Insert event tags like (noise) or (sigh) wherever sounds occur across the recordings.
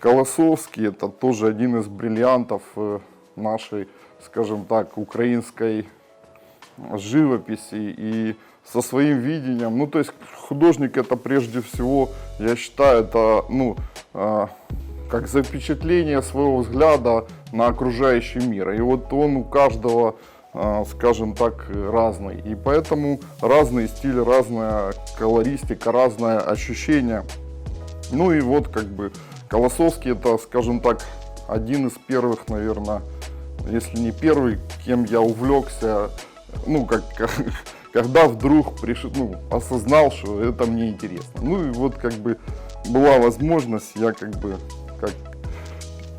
Колосовский это тоже один из бриллиантов э, нашей, скажем так, украинской живописи и со своим видением. Ну, то есть художник это прежде всего, я считаю, это, ну, а, как запечатление своего взгляда на окружающий мир. И вот он у каждого, а, скажем так, разный. И поэтому разный стиль, разная колористика, разное ощущение. Ну и вот как бы Колосовский это, скажем так, один из первых, наверное, если не первый, кем я увлекся, ну, как, (laughs) когда вдруг приш... ну, осознал, что это мне интересно. Ну и вот как бы была возможность, я как бы, как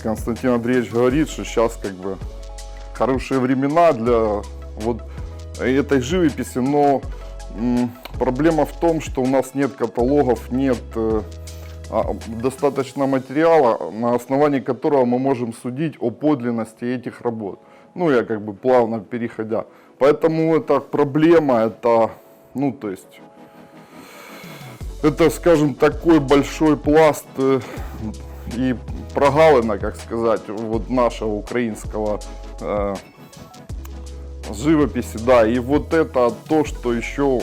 Константин Андреевич говорит, что сейчас как бы хорошие времена для вот этой живописи, но м, проблема в том, что у нас нет каталогов, нет э, достаточно материала, на основании которого мы можем судить о подлинности этих работ. Ну, я как бы плавно переходя. Поэтому это проблема, это, ну, то есть, это, скажем, такой большой пласт э, и прогалина, как сказать, вот нашего украинского э, живописи, да, и вот это то, что еще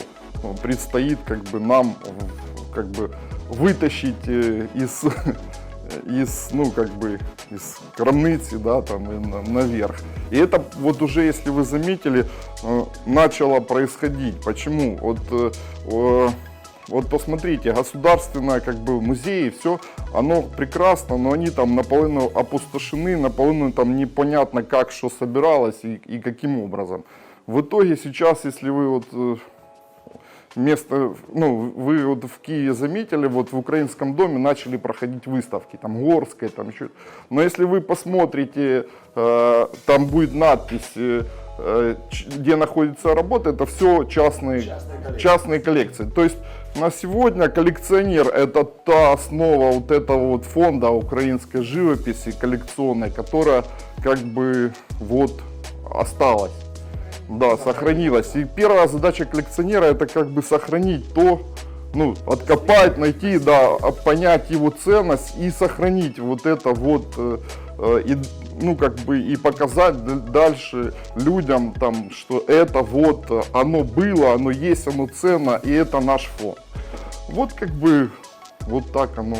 предстоит как бы нам как бы вытащить э, из (laughs) из, ну, как бы, из крамницы, да, там, наверх. И это вот уже, если вы заметили, э, начало происходить. Почему? Вот, э, вот посмотрите, государственное, как бы, музеи, все, оно прекрасно, но они там наполовину опустошены, наполовину там непонятно, как что собиралось и, и каким образом. В итоге сейчас, если вы вот э, место, ну, вы вот в Киеве заметили, вот в украинском доме начали проходить выставки, там Горская, там еще. Но если вы посмотрите, э, там будет надпись, э, э, где находится работа, это все частные, частные коллекции. То есть на сегодня коллекционер это та основа вот этого вот фонда украинской живописи коллекционной, которая как бы вот осталась. Да, сохранилась. И первая задача коллекционера это как бы сохранить то, ну, откопать, найти, да, а, понять его ценность и сохранить вот это вот, э, э, и, ну, как бы и показать дальше людям, там, что это вот, э, оно было, оно есть, оно ценно, и это наш фонд. Вот как бы, вот так оно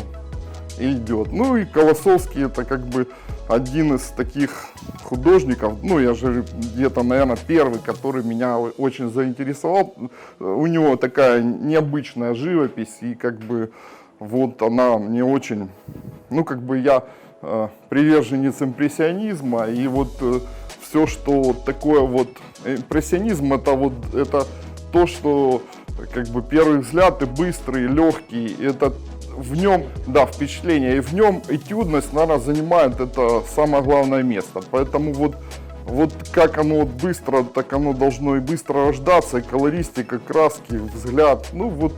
идет. Ну и Колосовский это как бы один из таких художников, ну я же где-то, наверное, первый, который меня очень заинтересовал. У него такая необычная живопись и как бы вот она мне очень, ну как бы я э, приверженец импрессионизма и вот все, что такое вот импрессионизм, это вот это то, что как бы первый взгляд и быстрый, и легкий, это в нем, да, впечатление, и в нем этюдность, наверное, занимает это самое главное место. Поэтому вот, вот как оно вот быстро, так оно должно и быстро рождаться, и колористика, краски, взгляд. Ну вот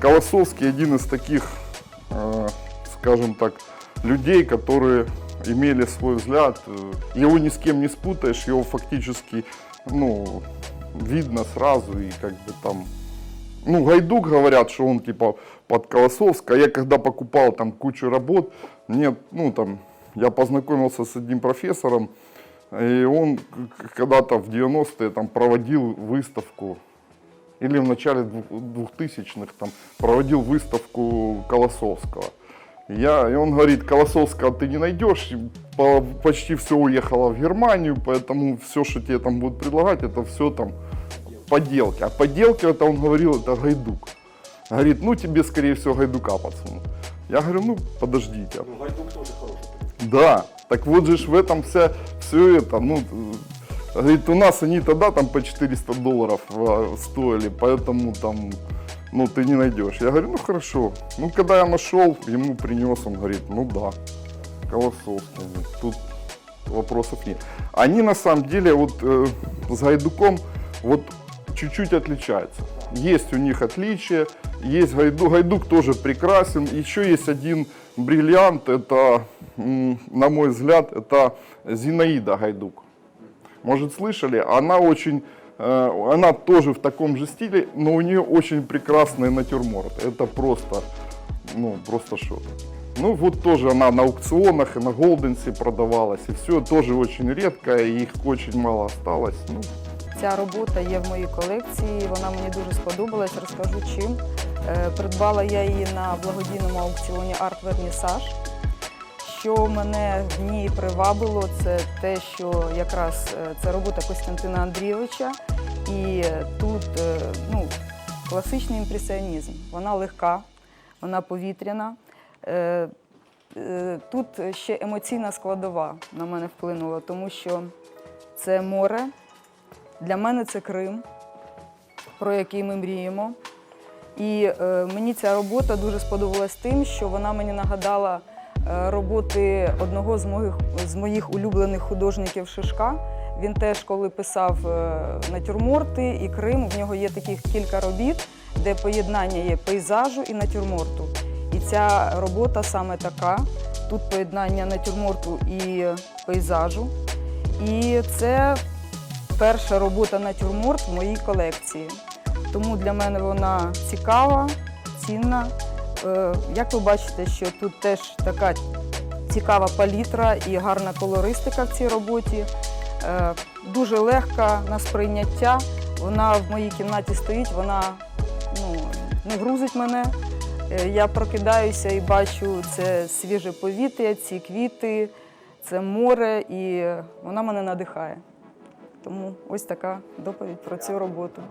Колосовский один из таких, э, скажем так, людей, которые имели свой взгляд. Его ни с кем не спутаешь, его фактически, ну, видно сразу и как бы там ну, Гайдук говорят, что он типа под Колосовска. Я когда покупал там кучу работ, мне, ну там, я познакомился с одним профессором, и он когда-то в 90-е там проводил выставку, или в начале двух- 2000-х там проводил выставку Колосовского. Я, и он говорит, Колосовского ты не найдешь, почти все уехало в Германию, поэтому все, что тебе там будут предлагать, это все там поделки. А поделки, это он говорил, это Гайдук. Говорит, ну тебе, скорее всего, Гайдука подсунут. Я говорю, ну подождите. Ну, Гайдук тоже хороший. Да, так вот же ж в этом вся, все это, ну, говорит, у нас они тогда там по 400 долларов э, стоили, поэтому там, ну, ты не найдешь. Я говорю, ну, хорошо. Ну, когда я нашел, ему принес, он говорит, ну, да, Колосовский, тут вопросов нет. Они, на самом деле, вот э, с Гайдуком, вот чуть-чуть отличаются. Есть у них отличия, есть Гайдук, Гайдук тоже прекрасен. Еще есть один бриллиант, это, на мой взгляд, это Зинаида Гайдук. Может, слышали? Она очень, э, она тоже в таком же стиле, но у нее очень прекрасный натюрморт. Это просто, ну, просто что. Ну вот тоже она на аукционах и на Голденсе продавалась. И все тоже очень редко, и их очень мало осталось. Ну, Ця робота є в моїй колекції, вона мені дуже сподобалась, розкажу чим. Е, Придбала я її на благодійному аукціоні Арт Вернісаж. Що мене в ній привабило, це те, що якраз е, це робота Костянтина Андрійовича, і тут е, ну, класичний імпресіонізм. Вона легка, вона повітряна. Тут ще емоційна складова на мене вплинула, тому що це море, для мене це Крим, про який ми мріємо. І е, мені ця робота дуже сподобалась тим, що вона мені нагадала е, роботи одного з моїх, з моїх улюблених художників Шишка. Він теж, коли писав е, натюрморти і Крим, в нього є таких кілька робіт, де поєднання є пейзажу і натюрморту. І ця робота саме така. Тут поєднання натюрморту і пейзажу. І це перша робота натюрморт в моїй колекції. Тому для мене вона цікава, цінна. Е, Як ви бачите, що тут теж така цікава палітра і гарна колористика в цій роботі. Е, Дуже легка на сприйняття. Вона в моїй кімнаті стоїть, вона ну, не грузить мене. Е, Я прокидаюся і бачу це свіже повітря, ці квіти, це море, і вона мене надихає. Тому ось така доповідь про цю роботу.